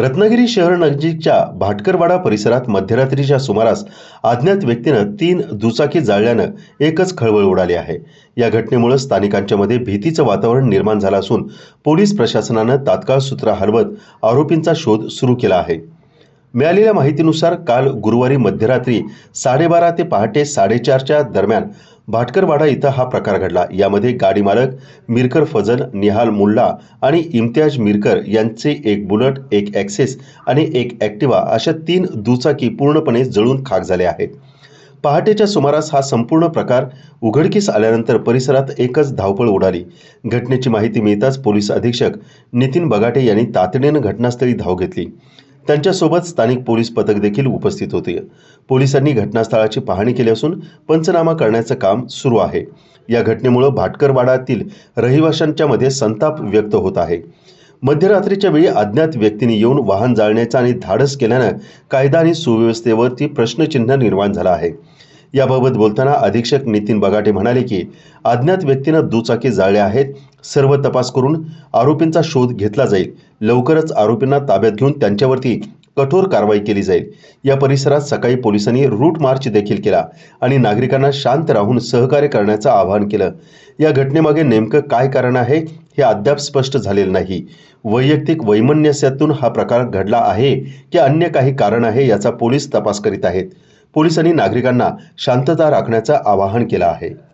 रत्नागिरी शहर नजीकच्या भाटकरवाडा परिसरात मध्यरात्रीच्या सुमारास अज्ञात व्यक्तीनं तीन दुचाकी जाळल्यानं एकच खळबळ उडाली आहे. या घटनेमुळे स्थानिकांच्या मध्ये भीतीचं वातावरण निर्माण झालं असून पोलीस प्रशासनानं तात्काळ सूत्र हलवत आरोपींचा शोध सुरू केला आहे. मिळालेल्या माहितीनुसार काल गुरुवारी मध्यरात्री साडेबारा ते पहाटे साडेचारच्या दरम्यान भाटकरवाडा इथं हा प्रकार घडला. यामध्ये गाडी मालक मिरकर फजल निहाल मुल्ला आणि इम्तियाज मिरकर यांचे एक बुलट एक ॲक्सेस आणि एक ॲक्टिवा अशा तीन दुचाकी पूर्णपणे जळून खाक झाले आहेत. पहाटेच्या सुमारास हा संपूर्ण प्रकार उघडकीस आल्यानंतर परिसरात एकच धावपळ उडाली. घटनेची माहिती मिळताच पोलीस अधीक्षक नितीन बगाटे यांनी तातडीनं घटनास्थळी धाव घेतली. त्यांच्यासोबत स्थानिक पोलीस पथक देखील उपस्थित होते. पोलिसांनी घटनास्थळाची पाहणी केली असून पंचनामा करण्याचं काम सुरू आहे. या घटनेमुळं भाटकरवाडातील रहिवाशांच्या मध्ये संताप व्यक्त होत आहे. मध्यरात्रीच्या वेळी अज्ञात व्यक्तीने येऊन वाहन जाळण्याचं आणि धाडस केल्यानं कायदा आणि सुव्यवस्थेवरती प्रश्नचिन्ह निर्माण झालं आहे. याबाबत बोलताना अधीक्षक नितीन बगाटे म्हणाले की अज्ञात व्यक्तीनं दुचाकी जाळल्या आहेत सर्व तपास करून आरोपींचा शोध घेतला जाईल. लवकरच आरोपींना ताब्यात घेऊन त्यांच्यावरती कठोर कारवाई केली जाईल. या परिसरात सकाळी पोलिसांनी रूट मार्च देखील केला आणि नागरिकांना शांत राहून सहकार्य करण्याचं आवाहन केलं. या घटनेमागे नेमकं काय कारण आहे हे अद्याप स्पष्ट झालेलं नाही. वैयक्तिक वैमनस्यातून हा प्रकार घडला आहे की अन्य काही कारण आहे याचा पोलीस तपास करीत आहेत. पोलिसांनी नागरिकांना शांतता राखण्याचं आवाहन केलं आहे.